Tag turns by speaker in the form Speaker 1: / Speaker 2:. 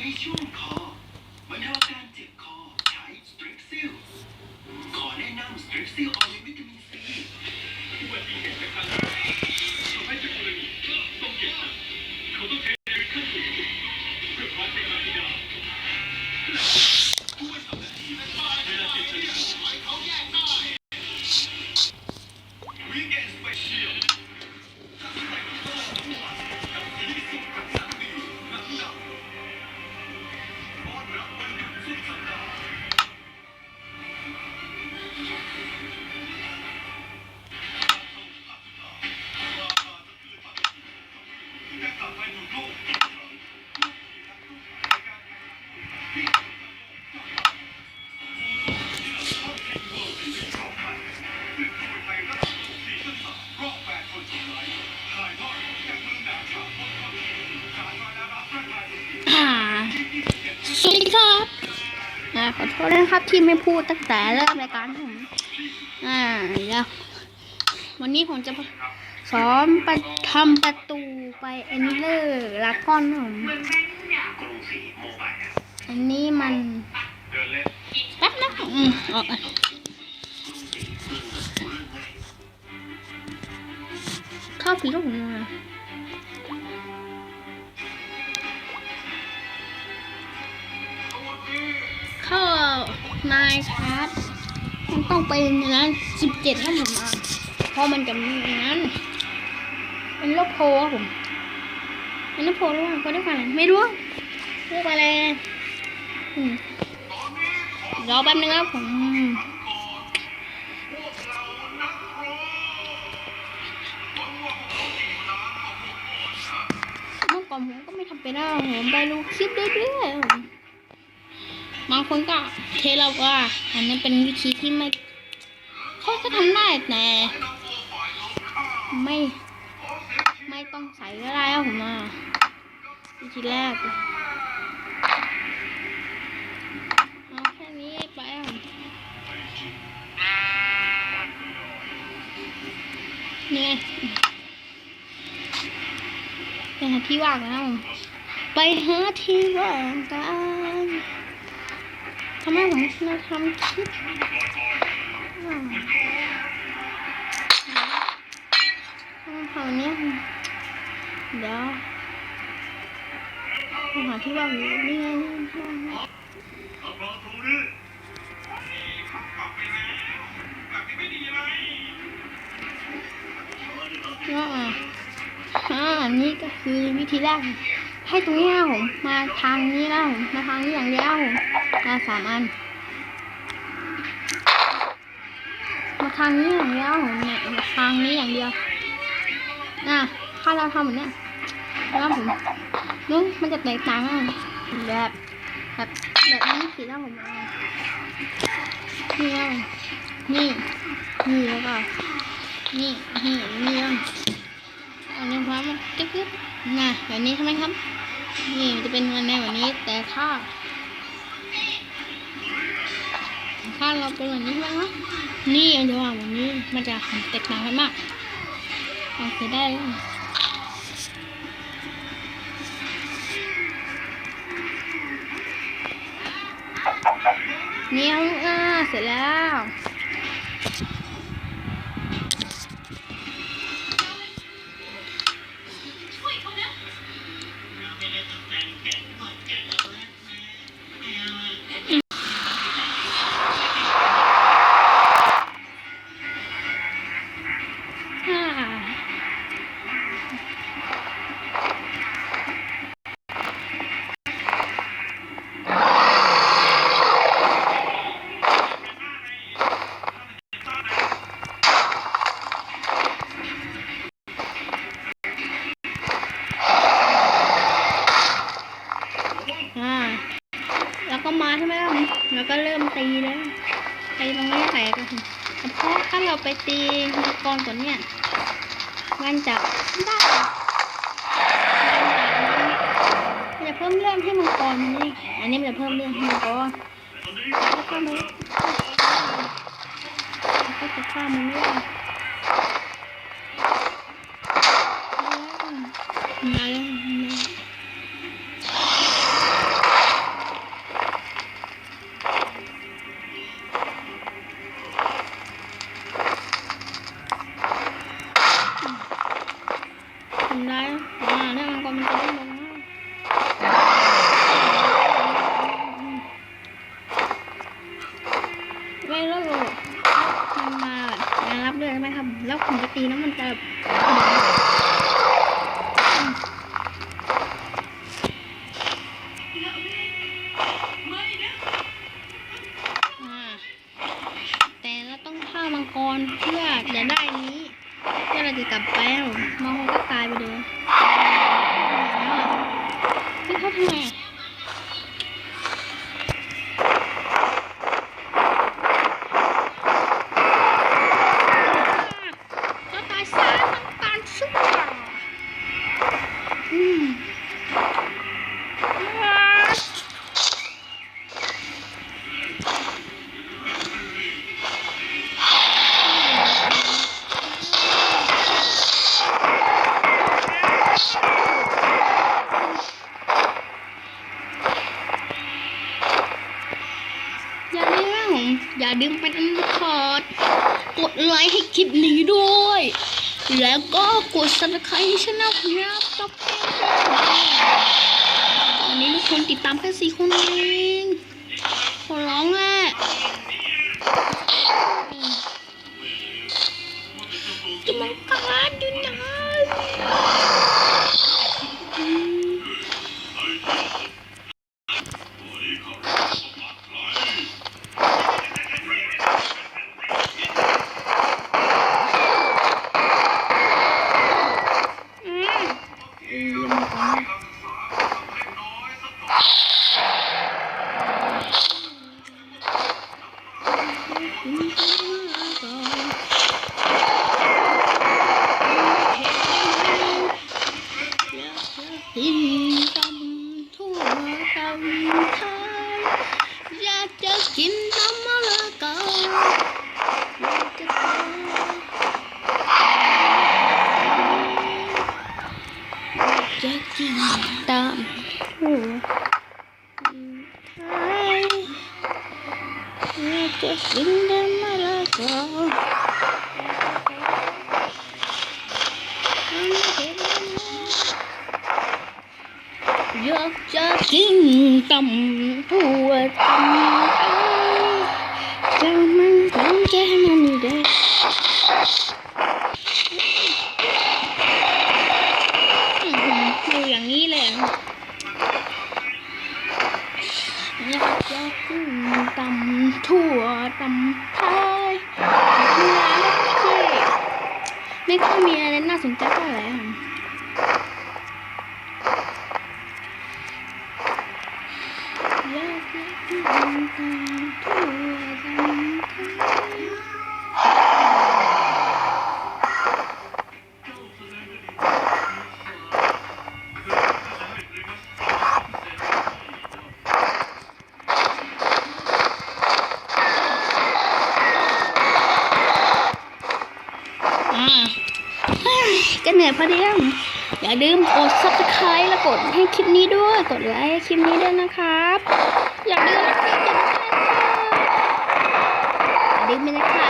Speaker 1: และยังช่ ขอ
Speaker 2: โท
Speaker 3: ษนะครับที่ไม่พูดตั้งแต่เริ่มรายการผมอ่าเดี๋ยววันนี้ผมจะสอนประทำประตูไปเอนเลอร์ลากอนผม
Speaker 2: กรุงศรีโม
Speaker 3: อันนี้มัน
Speaker 2: เดินเล่น
Speaker 3: แป๊บนะอืมอาเอาเข้าผีลูกมา นายชาร์จมันต้องไปในนั้นสิบเจ็ดให้ผมมาเพราะมันจะมีนั้นเป็นลบโพครับผมเป็นลบโพหรือเปล่าก็ได้กันไม่รู้เรียกว่าอะไรรอแป๊บนึงครับผมเมื่อก่อนผมก็ไม่ทำเป็นนะผมไปดูคลิปเรื่อยๆผม บางคนก็เทเราว่า อันนี้เป็นวิธีที่ไม่เขาก็ทำได้แต่ไม่ ไม่ต้องใส่ก็ได้ครับผมอะวิธีแรกเอาแค่นี้ไปอะนี่ไงไปหาที่ว่างแล้วไปหาที่ว่างกัน ทำไมผมเราทำคลิปอ่าเอาเนี้ยเดี๋ยวผมหาที่ว่างอยู่นี่ไงนี่ไง
Speaker 2: เอาปลาถูดื้อขับกลับไปแล้วกลับที่ไม่ดีเลย
Speaker 3: ว่าอ่าอันนี้ก็คือวิธีแรกให้ตรงนี้นะผมมาทางนี้นะผมมาทางนี้อย่างเดียวผม มาสามอัน มาทางนี้อย่างเดียวเนี่ยมาทางนี้อย่างเดียวน่ะถ้าเราทำแบบเนี้ยแล้วผมนึกมันจะแตกต่างกันแบบแบบแบบนี้สินะผมเอานี่นะนี่นี่แล้วก็นี่นี่นี่นะอันนี้พร้อมมันจึ๊บจึ๊บน่ะแบบนี้ใช่ไหมครับ นี่จะเป็นวันในแบบนี้แต่ถ้า ถ้าเราเป็นแบบนี้ใช่ไหมนี่มันจะวางแบบนี้มันจะแตกต่างกันมากโอเคได้แล้วเนี่ยอ่าเสร็จแล้ว ตีแล้วไปตรงนี้แตกเลยเพราะถ้าเราไปตีมังกรตัวเนี้ยมันจะได้มันจะเพิ่มเรื่องให้มังกรนี่อันนี้มันจะเพิ่มเรื่องให้มังกรแล้วก็มันแล้วก็จะฆ่ามันไม่ได้ ทำได้อ่า พี่ อย่าลืมเป็นอันคอดกดไลค์ให้คลิปนี้ด้วย แล้วก็กด subscribe ช่องผมนะครับต๊อกตอนนี้ทุกคนติดตามแค่สี่คนเอง อยากจะกินตำทั่วไทยอยากจ อยากจะกินตำถั่วตำไทยเวลาไม่ค่อยไม่ค่อยมีอะไรน่าสนใจเท่าไหร่ค่ะอยากจะกินตำทั่ว ฮ้ยก็เหนื่อยพอดีแล้วอย่าลืมกด subscribe และกดให้คลิปนี้ด้วย กดไลค์คลิปนี้ด้วยนะครับ อย่าลืมนะครับอย่าลืมนะครับ